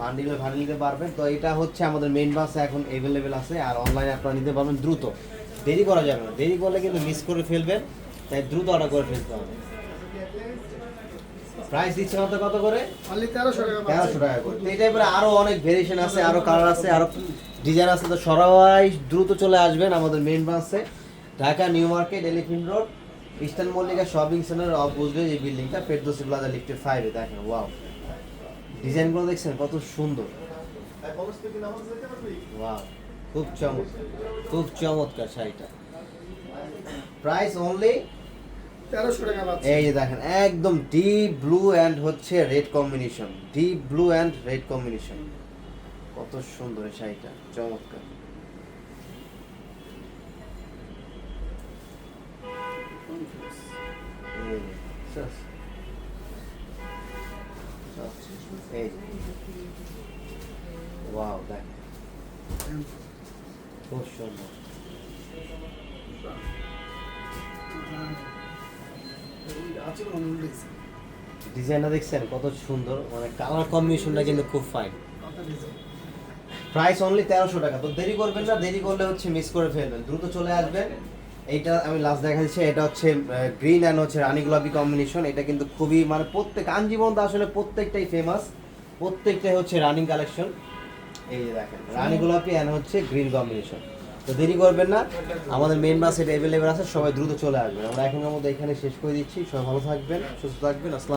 বান্ডিলে ভাড়া নিতে পারবেন। তো এটা হচ্ছে আমাদের মেইন বাসে এখন অ্যাভেলেবেল আছে আর অনলাইনে আপনারা নিতে পারবেন দ্রুত। দেরি করা যাবে না। দেরি করলে কিন্তু মিস করে ফেলবেন তাই দ্রুত অর্ডার করে ফেলতে হবে। প্রাইস দিচ্ছে কত কত করে? তেরোশো টাকা টাকা করে। এই টাইপের আরও অনেক ভেরিয়েশন আছে আরও কালার আছে আরও ডিজাইন আছে। তো সবাই দ্রুত চলে আসবেন আমাদের মেইন বাসে Dhaka New Market Elephant Road Eastern Mallika Shopping Centre of বুঝবে এই বিল্ডিংটা ফেরদৌসি প্লাজা লিফটের ফাইভে দেখেন ওয়াও ডিজাইনগুলো দেখছেন কত সুন্দর। ওয়াও খুব চমৎকার খুব চমৎকার শাড়িটা। প্রাইস অনলি তেরোশো টাকা এই যে দেখেন একদম ডিপ ব্লু অ্যান্ড হচ্ছে red combination deep blue and red combination কত সুন্দর এই শাড়িটা চমৎকার। শেষ। এই। ওয়াও দেখেন খুব সুন্দর ডিজাইনটা দেখছেন? কত সুন্দর। মানে কালার কম্বিনেশনটা কিন্তু খুব ফাইন প্রাইস অনলি তেরোশো টাকা। তো দেরি করবেন না, দেরি করলে হচ্ছে মিস করে ফেলবেন। দ্রুত চলে আসবেন। এইটা আমি লাস্ট দেখা দিচ্ছি এটা হচ্ছে গ্রিন অ্যান্ড হচ্ছে রানি গোলাপি কম্বিনেশন এটা কিন্তু খুবই মানে প্রত্যেক আঞ্জীবন আসলে প্রত্যেকটাই ফেমাস প্রত্যেকটাই হচ্ছে রানিং কালেকশন এই যে দেখেন, রানি গোলাপি অ্যান্ড হচ্ছে গ্রিন কম্বিনেশন তো দেরি করবেন না, আমাদের মেন বাস এটা অ্যাভেলেবেল আছে, সবাই দ্রুত চলে আসবেন। আমরা এখনের মধ্যে এখানে শেষ করে দিচ্ছি, সবাই ভালো থাকবেন, সুস্থ থাকবেন, আসসালাম